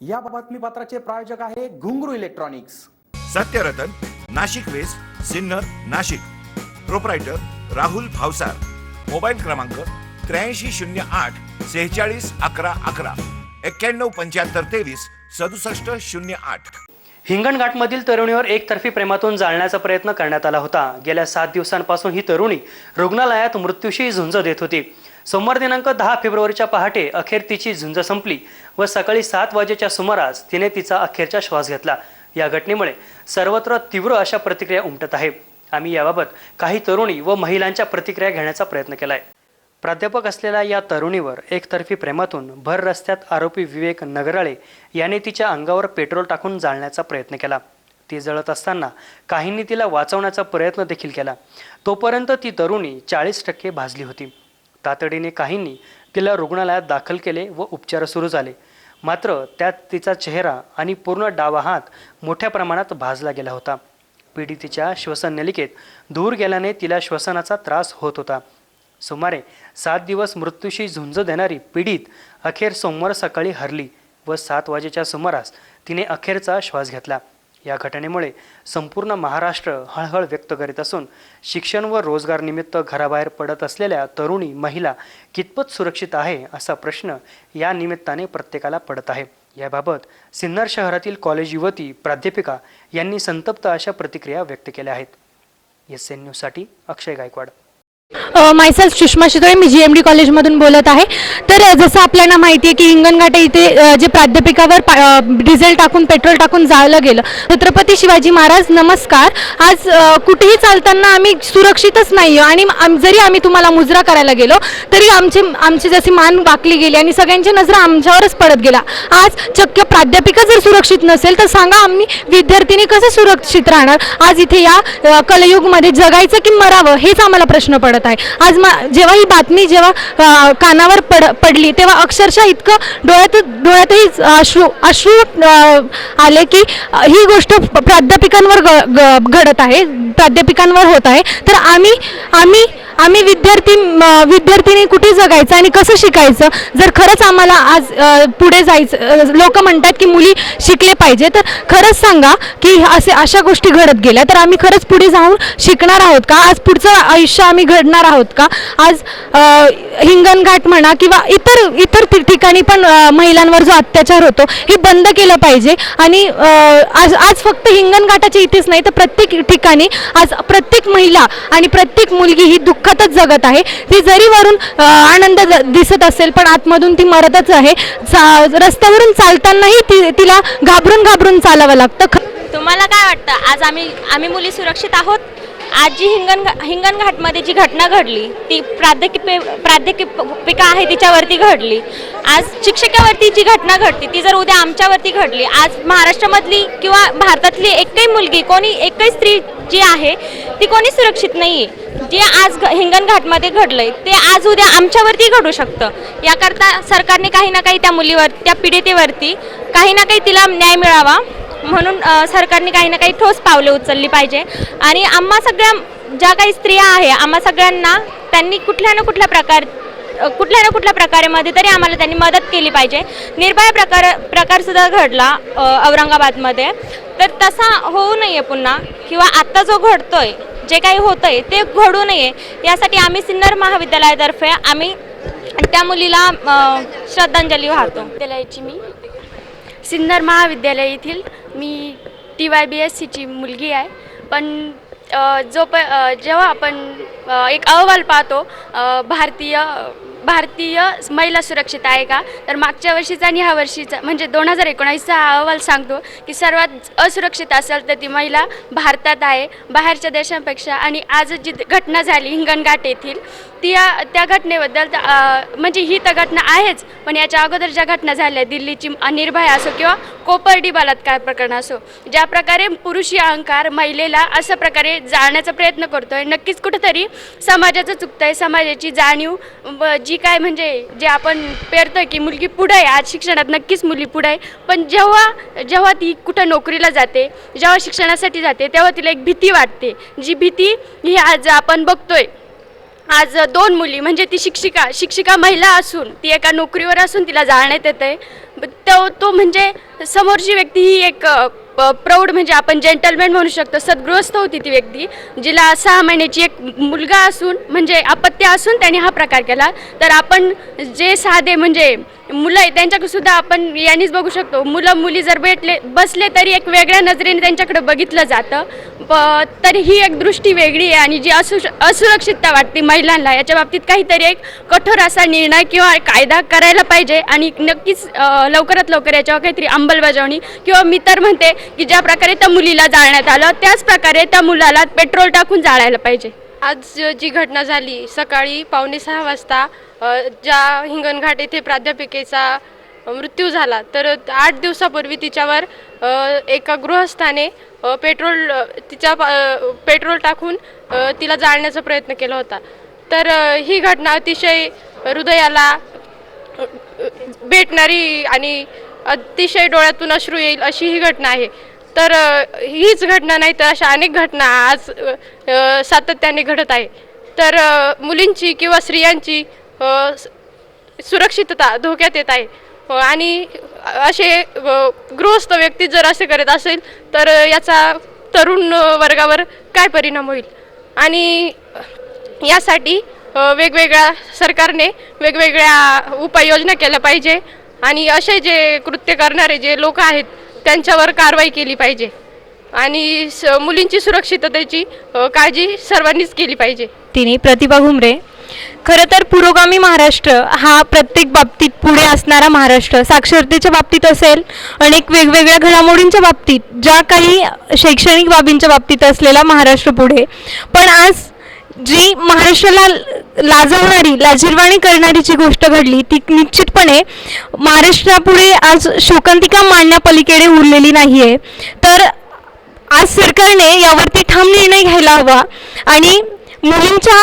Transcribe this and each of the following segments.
या बातमीपत्राचे प्रायोजक आहे Ghungroo electronics. Satyaratan Nashik west Sinnar Nashik. Proprietor Rahul Bhavsar. Mobile क्रमांक त्र्याऐंशी शून्य आठ सेहेचाळीस अकरा अकरा. एक्क्याण्णव पंच्याहत्तर तेवीस सदुसष्ट शून्य आठ. हिंगणघाटमधील तरुणीवर एकतर्फी प्रेमातून जाळण्याचा प्रयत्न करण्यात आला होता. गेल्या सात दिवसांपासून ही तरुणी रुग्णालयात मृत्यूशी झुंज देत होती. सोमवार दिनांक दहा फेब्रुवारीच्या पहाटे अखेर तिची झुंज संपली व सकाळी सात वाजेच्या सुमारास तिने तिचा अखेरचा श्वास घेतला. या घटनेमुळे सर्वत्र तीव्र अशा प्रतिक्रिया उमटत आहे. आम्ही याबाबत काही तरुणी व महिलांच्या प्रतिक्रिया घेण्याचा प्रयत्न केलाय. प्राध्यापक असलेल्या या तरुणीवर एकतर्फी प्रेमातून भर रस्त्यात आरोपी विवेक नगराळे याने तिच्या अंगावर पेट्रोल टाकून जाळण्याचा प्रयत्न केला. ती जळत असताना काहींनी तिला वाचवण्याचा प्रयत्न देखील केला. तोपर्यंत ती तरुणी चाळीस टक्के भाजली होती. तातडीने काहींनी तिला रुग्णालयात दाखल केले व उपचार सुरू झाले. मात्र त्यात तिचा चेहरा आणि पूर्ण डावा हात मोठ्या प्रमाणात भाजला गेला होता. पीडितीच्या श्वसननलिकेत दूर गेल्याने तिला श्वसनाचा त्रास होत होता. सुमारे सात दिवस मृत्यूशी झुंज देणारी पीडित अखेर सोमवार सकाळी हरली व सात वाजेच्या सुमारास तिने अखेरचा श्वास घेतला. या घटनेमुळे संपूर्ण महाराष्ट्र हळहळ व्यक्त करीत असून शिक्षण व रोजगारनिमित्त घराबाहेर पडत असलेल्या तरुणी महिला कितपत सुरक्षित आहे असा प्रश्न या निमित्ताने प्रत्येकाला पडत आहे. याबाबत सिन्नर शहरातील कॉलेज युवती प्राध्यापिका यांनी संतप्त अशा प्रतिक्रिया व्यक्त केल्या आहेत. एस एन न्यूजसाठी अक्षय गायकवाड. मायसेल्फ सुषमा शितोळे मी जी एम डी कॉलेजमधून बोलत आहे. तर जसं आपल्याला माहिती आहे की हिंगणघाट इथे जे प्राध्यापिकावर पा- डिझेल टाकून पेट्रोल टाकून जाळलं गेलं. छत्रपती शिवाजी महाराज नमस्कार. आज कुठेही चालताना आम्ही सुरक्षितच नाही आणि आम- जरी आम्ही तुम्हाला मुजरा करायला गेलो तरी आमचे आमची जशी मान वाकली गेली आणि सगळ्यांची नजरा आमच्यावरच पडत गेला. आज चक्क प्राध्यापिका जर सुरक्षित नसेल तर सांगा आम्ही विद्यार्थिनी कसं सुरक्षित राहणार? आज इथे या कलयुगमध्ये जगायचं की मरावं हेच आम्हाला प्रश्न पडत आहे. आज मा जेव्हा ही बातमी जेव्हा कानावर पड पडली तेव्हा अक्षरशः इतकं डोळ्यात डोळ्यातही अश्रू अश्रू आले की ही गोष्ट प्राध्यापिकांवर ग- ग- घडत आहे प्राध्यापिकांवर होत आहे. तर आम्ही आम्ही आम्ही विद्यार्थी म, कुठे जगायचं आणि कसं शिकायचं? जर खरंच आम्हाला आज पुढे जायचं लोक म्हणतात की मुली शिकले पाहिजे तर खरंच सांगा की असे अशा गोष्टी घडत गेल्या तर आम्ही खरंच पुढे जाऊन शिकणार आहोत का? आज पुढचं आयुष्य आम्ही घडणार आहोत का? आज हिंगणघाट म्हणा किंवा इतर इतर ठिकाणी पण महिलांवर जो अत्याचार होतो हे बंद केलं पाहिजे. आणि आज आज फक्त हिंगणघाटाच्या इथेच नाही तर प्रत्येक ठिकाणी आज प्रत्येक महिला आणि प्रत्येक मुलगी ही दुःख दुःखातच जगत आहे. ती जरी वरून आनंद ज- दिसत असेल पण आतमधून ती मरतच आहे. चा- रस्त्यावरून चालतानाही ती तिला घाबरून घाबरून चालावं लागतं. तुम्हाला काय वाटतं? आज आम्ही आम्ही मुली सुरक्षित आहोत? आज जी हिंगण हिंगणघाटमध्ये जी घटना घडली ती प्राध्यापिके प्राध्यापिका आहे तिच्यावरती घडली. आज शिक्षकावरती जी घटना घडली ती जर उद्या आमच्यावरती घडली आज महाराष्ट्रामधली किंवा भारतातली एकही मुलगी कोणी एकही स्त्री जी आहे ती कोणी सुरक्षित नाही आहे जे आज घ- हिंगणघाटमध्ये घडलंय ते आज उद्या आमच्यावरती घडू शकतं. याकरता सरकारने काही ना काही त्या मुलीवर त्या पीडितेवरती काही ना काही तिला न्याय मिळावा. म्हणून सरकारने काही ना काही ठोस पावले उचलली पाहिजे. आणि आम्हा सगळ्या ज्या काही स्त्रिया आहे आम्हा सगळ्यांना त्यांनी कुठल्या ना कुठल्या प्रकार कुठल्या ना कुठल्या प्रकारेमध्ये तरी आम्हाला त्यांनी मदत केली पाहिजे. निर्भया प्रकार प्रकारसुद्धा घडला औरंगाबादमध्ये. तर तसा होऊ नये पुन्हा किंवा आत्ता जो घडतोय जे काही होतं आहे ते घडू नये. यासाठी आम्ही सिन्नर महाविद्यालयातर्फे आम्ही त्या मुलीला श्रद्धांजली वाहतो. विद्यालयाची मी. सिन्नर महाविद्यालय येथील मी टी वाय बी एस सीची मुलगी आहे. पण जो प जेव्हा आपण एक अहवाल पाहतो भारतीय भारतीय महिला सुरक्षित आहे का? तर मागच्या वर्षीचा आणि ह्या वर्षीचा म्हणजे दोन हजार एकोणावीसचा हा अहवाल सांगतो की सर्वात असुरक्षित असेल तर ती महिला भारतात आहे बाहेरच्या देशांपेक्षा. आणि आज जी घटना झाली हिंगणघाट येथील ती त्या घटनेबद्दल म्हणजे ही तर घटना आहेच पण याच्या अगोदर ज्या घटना झाल्या दिल्लीची निर्भया असो किंवा कोपर्डी बलात्कार प्रकरण असो ज्या प्रकारे पुरुषी अहंकार महिलेला अशा प्रकारे जाळण्याचा प्रयत्न करतोय नक्कीच कुठंतरी समाजाचं चुकतंय समाजाची जाणीव व जी काय म्हणजे जे आपण पेरतोय की मुलगी पुढे आहे आज शिक्षणात नक्कीच मुली पुढे आहे पण जेव्हा जेव्हा ती कुठं नोकरीला जाते जेव्हा शिक्षणासाठी जाते तेव्हा तिला एक भीती वाटते जी भीती ही आज आपण बघतोय. आज दोन मुली म्हणजे ती शिक्षिका शिक्षिका महिला असून ती एका नोकरीवर असून तिला जाळण्यात येत आहे तो तो म्हणजे समोरची व्यक्ती ही एक प्रौढ म्हणजे आपण जेंटलमॅन म्हणू शकतो. सद्गृहस्थ होती ती व्यक्ती जिला सहा महिन्याची एक मुलगा असून म्हणजे अपत्य असून त्याने हा प्रकार केला. तर आपण जे साधे म्हणजे मुलं आहे त्यांच्याकडेसुद्धा आपण यांनीच बघू शकतो. मुलं मुली जर भेटले बसले तरी एक वेगळ्या नजरेने त्यांच्याकडे बघितलं जातं. प तर ही एक दृष्टी वेगळी आहे आणि जी असु असुरक्षितता वाटते महिलांना याच्या बाबतीत काहीतरी एक कठोर असा निर्णय किंवा कायदा करायला पाहिजे आणि नक्कीच लवकरात लवकर याच्यावर काहीतरी अंमलबजावणी किंवा मी तर म्हणते की ज्या प्रकारे त्या मुलीला जाळण्यात आलं त्याच प्रकारे त्या मुलाला पेट्रोल टाकून जाळायला पाहिजे. आज जी घटना झाली सकाळी पावणे सहा वाजता ज्या हिंगणघाट येथे प्राध्यापिकेचा मृत्यू झाला तर आठ दिवसापूर्वी तिच्यावर एका गृहस्थाने पेट्रोल तिच्या पेट्रोल टाकून तिला जाळण्याचा प्रयत्न केला होता. तर ही घटना अतिशय हृदयाला भेटणारी आणि अतिशय डोळ्यातून अश्रू येईल अशी ही घटना आहे. तर हीच घटना नाही तर अशा अनेक घटना आज सातत्याने घडत आहे. तर मुलींची किंवा स्त्रियांची सुरक्षितता धोक्यात येत आहे. आणि असे गृहस्थ व्यक्ती जर असे करत असेल तर याचा तरुण वर्गावर काय परिणाम होईल? आणि यासाठी वेगवेगळ्या सरकारने वेगवेगळ्या उपाययोजना केल्या पाहिजे आणि असे जे कृत्य करणारे जे लोक आहेत त्यांच्यावर कारवाई केली पाहिजे. आणि स मुलींची सुरक्षिततेची काळजी सर्वांनीच केली पाहिजे. तिने प्रतिभा घुमरे खरं तर पुरोगामी महाराष्ट्र हा प्रत्येक बाबतीत पुढे असणारा महाराष्ट्र साक्षरतेच्या बाबतीत असेल अनेक वेगवेगळ्या घडामोडींच्या बाबतीत ज्या काही शैक्षणिक बाबींच्या बाबतीत असलेला महाराष्ट्र पुढे. पण आज जी महाराष्ट्राला लाजवणारी लाजिरवाणी करणारी जी गोष्ट घडली ती निश्चितपणे महाराष्ट्रापुढे आज शोकांतिका मांडण्यापलीकडे उरलेली नाही आहे तर आज सरकारने यावरती ठाम निर्णय घ्यायला हवा आणि मुलींच्या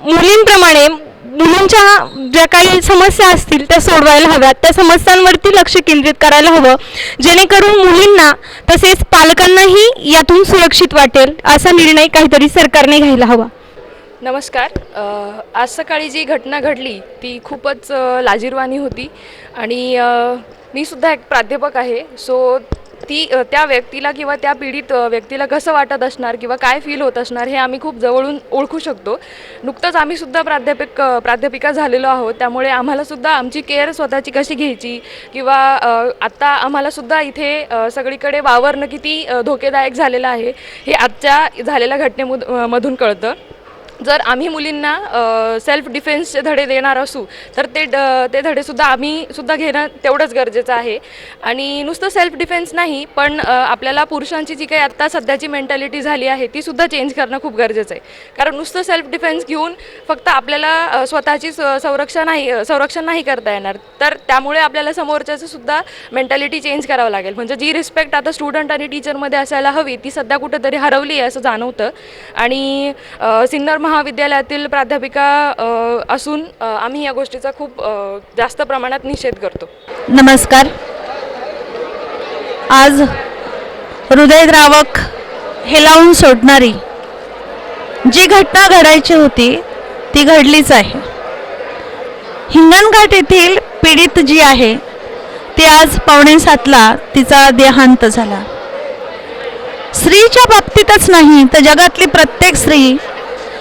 मुलींप्रमाणे मुलींच्या ज्या काही समस्या असतील त्या सोडवायला हव्यात. त्या समस्यांवरती लक्ष केंद्रित करायला हवं. जेणेकरून मुलींना तसेच पालकांनाही यातून सुरक्षित वाटेल असा निर्णय काहीतरी सरकारने घ्यायला हवा. नमस्कार. आज सकाळी जी घटना घडली ती खूपच लाजीरवाणी लाजिरवाणी होती. आणि मी सुद्धा एक प्राध्यापक आहे. सो ती त्या व्यक्तीला किंवा त्या पीडित व्यक्तीला कसं वाटत असणार किंवा काय फील होत असणार हे आम्ही खूप जवळून ओळखू शकतो. नुकतंच आम्ही सुद्धा प्राध्यापक प्राध्यापिका झालेलो आहोत. त्यामुळे आम्हाला सुद्धा आमची केअर स्वतःची कशी घ्यायची किंवा आत्ता आम्हाला सुद्धा इथे सगळीकडे वावरणं किती धोकेदायक झालेलं आहे हे आजच्या झालेल्या घटनेमधून मधून कळतं. जर आम्ही मुलींना सेल्फ डिफेन्सचे धडे देणार असू तर ते ड ते धडेसुद्धा आम्ही सुद्धा घेणं तेवढंच गरजेचं आहे. आणि नुसतं सेल्फ डिफेन्स नाही पण आपल्याला पुरुषांची जी काही आत्ता सध्याची मेंटॅलिटी झाली आहे ती सुद्धा चेंज करणं खूप गरजेचं आहे. कारण नुसतं सेल्फ डिफेन्स घेऊन फक्त आपल्याला स्वतःची स- संरक्षण नाही संरक्षण नाही करता येणार. तर त्यामुळे आपल्याला समोरच्याचं सुद्धा मेंटॅलिटी चेंज करावं लागेल. म्हणजे जी रिस्पेक्ट आता स्टुडंट आणि टीचरमध्ये असायला हवी ती सध्या कुठेतरी हरवली आहे असं जाणवतं. आणि सिन्नर महाविद्यालयातील प्राध्यापिका असून आम्ही या गोष्टीचा खूप जास्त प्रमाणात निषेध करतो. नमस्कार. आज हृदयद्रावक हे लावून सोडणारी जी घटना घडायची होती ती घडलीच आहे. हिंगणघाट येथील पीडित जी आहे ती आज पावणे सातला तिचा देहांत झाला. स्त्रीच्या बाबतीतच नाही तर जगातली प्रत्येक स्त्री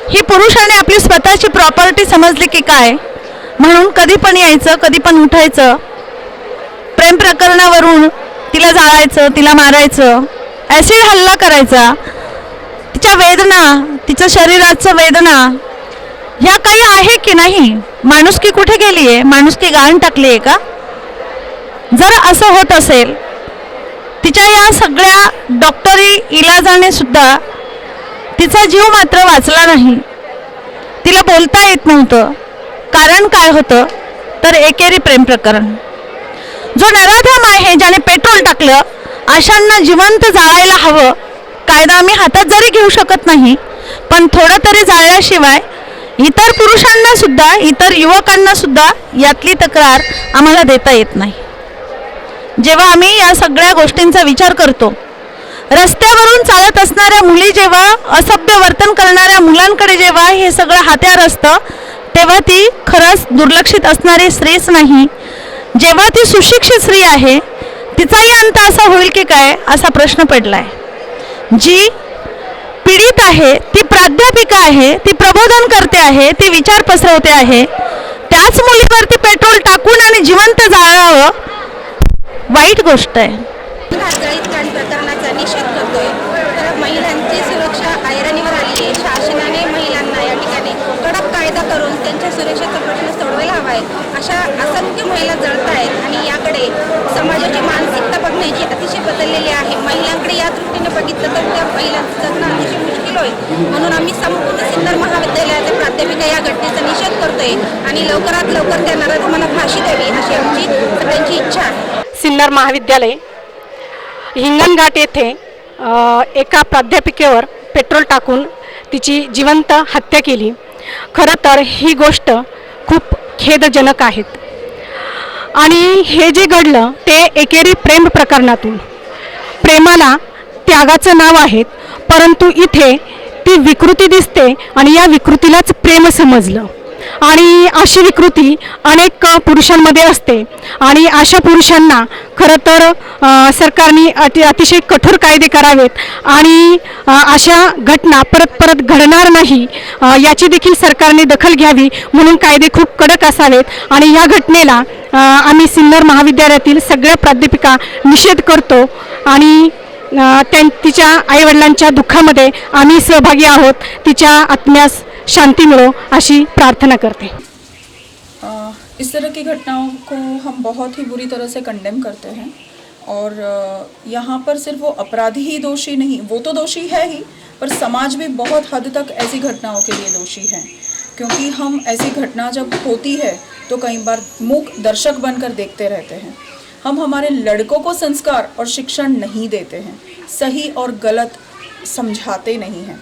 ही पुरुषाने आपली स्वतःची प्रॉपर्टी समजली की काय? म्हणून कधी पण यायचं कधी पण उठायचं. प्रेम प्रकरणावरून तिला जाळायचं तिला मारायचं ॲसिड हल्ला करायचा. तिच्या वेदना तिच्या शरीराचं वेदना ह्या काही आहे की नाही? माणुसकी कुठे गेली आहे माणुसकी गाण टाकली आहे का? जर असं होत असेल तिच्या या सगळ्या डॉक्टरी इलाजाने सुद्धा तिचा जीव मात्र वाचला नाही. तिला बोलता येत नव्हतं. कारण काय होतं? तर एकेरी प्रेम प्रकरण. जो नराधम आहे ज्याने पेट्रोल टाकलं अशांना जिवंत जाळायला हवं. कायदा आम्ही हातात जरी घेऊ शकत नाही पण थोडं तरी जाळल्याशिवाय इतर पुरुषांना सुद्धा इतर युवकांना सुद्धा यातली तक्रार आम्हाला देता येत नाही. जेव्हा आम्ही या सगळ्या गोष्टींचा विचार करतो रस्त्यावरून चालत असणाऱ्या मुली जेव्हा असभ्य वर्तन करणाऱ्या मुलांकडे जेव्हा हे सगळं हात्यार असतं तेव्हा ती खरंच दुर्लक्षित असणारी स्त्रीच नाही. जेव्हा ती सुशिक्षित स्त्री आहे तिचाही अंत असा होईल की काय असा प्रश्न पडला आहे जी पीडित आहे ती प्राध्यापिका आहे ती प्रबोधन करते आहे ती विचार पसरवते आहे त्याच मुलीवरती पेट्रोल टाकून आणि जिवंत जाळावं वाईट गोष्ट आहे. निषेध करतोय. तर महिलांची सुरक्षा ऐरणीवर आली आहे. शासनाने महिलांना या ठिकाणी कडक कायदा करून त्यांच्या सुरक्षेचा प्रश्न सोडवायला हवा आहे. अशा असंख्य महिला जळत आहेत आणि याकडे समाजाची मानसिकता बघण्याची अतिशय बदललेली आहे. महिलांकडे या दृष्टीने बघितलं तर त्या महिलांचं जगणं अतिशय मुश्किल होईल. म्हणून आम्ही संपूर्ण सिन्नर महाविद्यालयाच्या प्राध्यापिका या घटनेचा निषेध करतोय आणि लवकरात लवकर त्या नराधमाला फाशी द्यावी अशी आमची सगळ्यांची इच्छा आहे. सिन्नर महाविद्यालय हिंगणघाट येथे एका प्राध्यापिकेवर पेट्रोल टाकून तिची जिवंत हत्या केली. खरं तर ही गोष्ट खूप खेदजनक आहेत आणि हे जे घडलं ते एकेरी प्रेम प्रकरणातून. प्रेमाला त्यागाचं नाव आहेत परंतु इथे ती विकृती दिसते आणि या विकृतीलाच प्रेम समजलं. आणि अशी विकृती अनेक पुरुषांमध्ये असते. आणि अशा पुरुषांना खरं तर सरकारने अति अतिशय कठोर कायदे करावेत आणि अशा घटना परत परत घडणार नाही याची देखील सरकारने दखल घ्यावी म्हणून कायदे खूप कडक असावेत आणि या घटनेला आम्ही सिन्नर महाविद्यालयातील सगळ्या प्राध्यापिका निषेध करतो आणि त्यां तिच्या आईवडिलांच्या दुःखामध्ये आम्ही सहभागी आहोत तिच्या आत्म्यास शांती मिळो अशी प्रार्थना करते. इस तरह की घटनाओं को हम बहुत ही बुरी तरह से कंडेम करते हैं और यहाँ पर सिर्फ़ वो अपराधी ही दोषी नहीं, वो तो दोषी है ही, पर समाज भी बहुत हद तक ऐसी घटनाओं के लिए दोषी है। क्योंकि हम ऐसी घटना जब होती है तो कई बार मूक दर्शक बनकर देखते रहते हैं। हम हमारे लड़कों को संस्कार और शिक्षण नहीं देते हैं, सही और गलत समझाते नहीं हैं।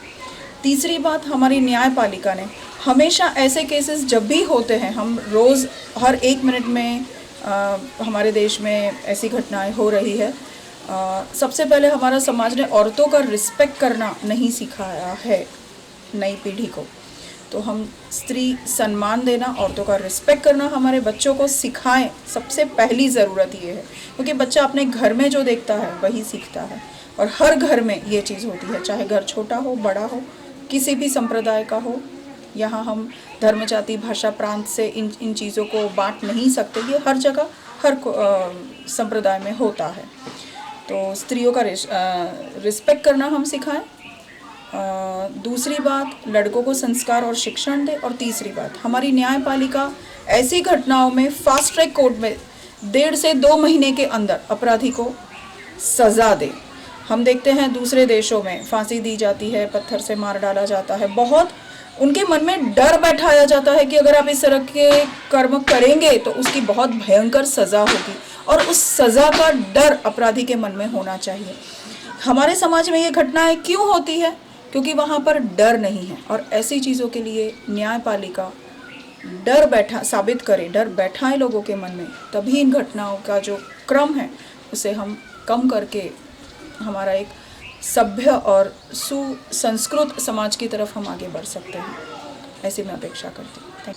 तीसरी बात हमारी न्यायपालिका ने हमेशा ऐसे केसेस जब भी होते हैं हम रोज़ हर एक मिनट में अ, हमारे देश में ऐसी घटनाएँ हो रही है। अ, सबसे पहले हमारा समाज ने औरतों का रिस्पेक्ट करना नहीं सिखाया है नई पीढ़ी को। तो हम स्त्री सम्मान देना औरतों का रिस्पेक्ट करना हमारे बच्चों को सिखाएँ सबसे पहली ज़रूरत ये है। क्योंकि बच्चा अपने घर में जो देखता है वही सीखता है। और हर घर में ये चीज़ होती है चाहे घर छोटा हो बड़ा हो किसी भी संप्रदाय का हो यहाँ हम धर्म, जाति, भाषा, प्रांत से इन इन चीज़ों को बांट नहीं सकते। ये हर जगह, हर संप्रदाय में होता है। तो स्त्रियों का रिस- रिस्पेक्ट करना हम सिखाएँ। दूसरी बात, लड़कों को संस्कार और शिक्षण दे। और तीसरी बात, हमारी न्यायपालिका ऐसी घटनाओं में फास्ट ट्रैक कोर्ट में डेढ़ से दो महीने के अंदर अपराधी को सज़ा दे। हम देखते हैं दूसरे देशों में फांसी दी जाती है, पत्थर से मार डाला जाता है। बहुत उनके मन में डर बैठाया जाता है कि अगर आप इस तरह के कर्म करेंगे तो उसकी बहुत भयंकर सज़ा होगी। और उस सज़ा का डर अपराधी के मन में होना चाहिए। हमारे समाज में ये घटनाएँ क्यों होती है? क्योंकि वहाँ पर डर नहीं है। और ऐसी चीज़ों के लिए न्यायपालिका डर बैठा, साबित करे, डर बैठाएँ लोगों के मन में। तभी इन घटनाओं का जो क्रम है, उसे हम कम करके हमारा एक सभ्य और सुसंस्कृत समाज की तरफ हम आगे बढ़ सकते हैं। ऐसी मैं अपेक्षा करती हूँ। थैंक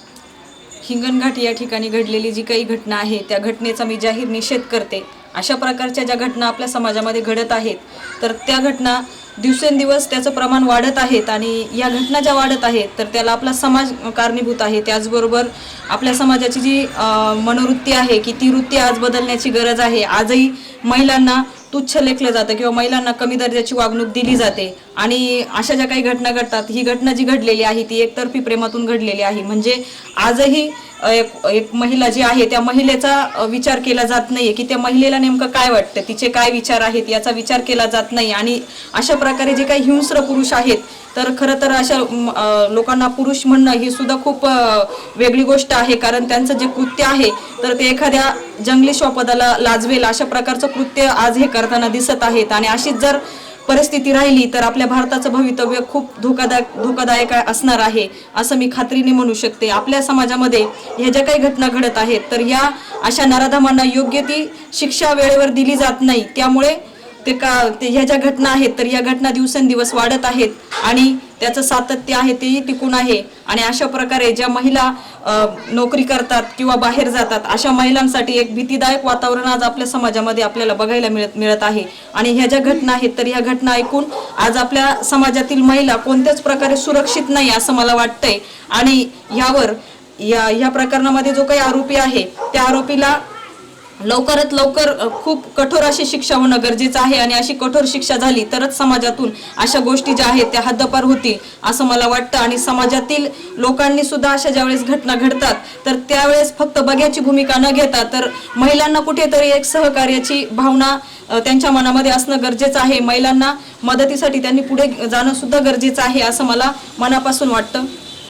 हिंगणघाट या ठिकाणी घडलेली जी काही घटना आहे त्या घटनेचा मी जाहीर निषेध करते. अशा प्रकारच्या ज्या घटना आपल्या समाजामध्ये घडत आहेत तर त्या घटना दिवसेंदिवस त्याचं प्रमाण वाढत आहेत आणि या घटना ज्या वाढत आहेत तर त्याला आपला समाज कारणीभूत आहे. त्याचबरोबर आपल्या समाजाची जी मनोवृत्ती आहे की ती वृत्ती आज बदलण्याची गरज आहे. आजही महिलांना तुच्छ लेखलं जातं किंवा महिलांना कमी दर्जाची वागणूक दिली जाते. आणि अशा ज्या काही घटना घडतात ही घटना जी घडलेली आहे ती एकतर्फी प्रेमातून घडलेली आहे. म्हणजे आजही एक एक महिला जी आहे त्या महिलेचा विचार केला जात नाहीये की त्या महिलेला नेमकं काय वाटतं तिचे काय विचार आहेत याचा विचार केला जात नाही. आणि अशा प्रकारे जे काही हिंस्र पुरुष आहेत तर खरं तर अशा लोकांना पुरुष म्हणणं ही सुद्धा खूप वेगळी गोष्ट आहे. कारण त्यांचं जे कृत्य आहे तर ते एखाद्या जंगली स्वपदाला लाजवेल अशा प्रकारचं कृत्य आज हे करताना दिसत आहेत. आणि अशीच जर परिस्थिती राहिली तर आपल्या भारताचं भवितव्य खूप धोकादायक धोकादायक असणार आहे असं मी खात्रीने म्हणू शकते. आपल्या समाजामध्ये ह्या ज्या काही घटना घडत आहेत तर या अशा नराधमांना योग्य ती शिक्षा वेळेवर दिली जात नाही. त्यामुळे ते का ते ह्या ज्या घटना आहेत तर या घटना दिवसेंदिवस वाढत आहेत आणि त्याचं सातत्य आहे तेही टिकून आहे. आणि अशा प्रकारे ज्या महिला नोकरी करतात किंवा बाहेर जातात अशा महिलांसाठी एक भीतीदायक वातावरण आज आपल्या समाजामध्ये आपल्याला बघायला मिळत मिळत आहे. आणि ह्या ज्या घटना आहेत तर ह्या घटना ऐकून आज आपल्या समाजातील महिला कोणत्याच प्रकारे सुरक्षित नाही असं मला वाटतंय. आणि ह्यावर या ह्या प्रकरणामध्ये जो काही आरोपी आहे त्या आरोपीला लवकरात लवकर खूप कठोर अशी शिक्षा होणं गरजेचं आहे आणि अशी कठोर शिक्षा झाली तरच समाजातून अशा गोष्टी ज्या आहेत त्या हद्दपार होतील असं मला वाटतं. आणि समाजातील लोकांनी सुद्धा अशा ज्यावेळेस घटना घडतात तर त्यावेळेस फक्त बघ्याची भूमिका न घेता तर महिलांना कुठेतरी एक सहकार्याची भावना त्यांच्या मनामध्ये असणं गरजेचं आहे. महिलांना मदतीसाठी त्यांनी पुढे जाणं सुद्धा गरजेचं आहे असं मला मनापासून वाटतं.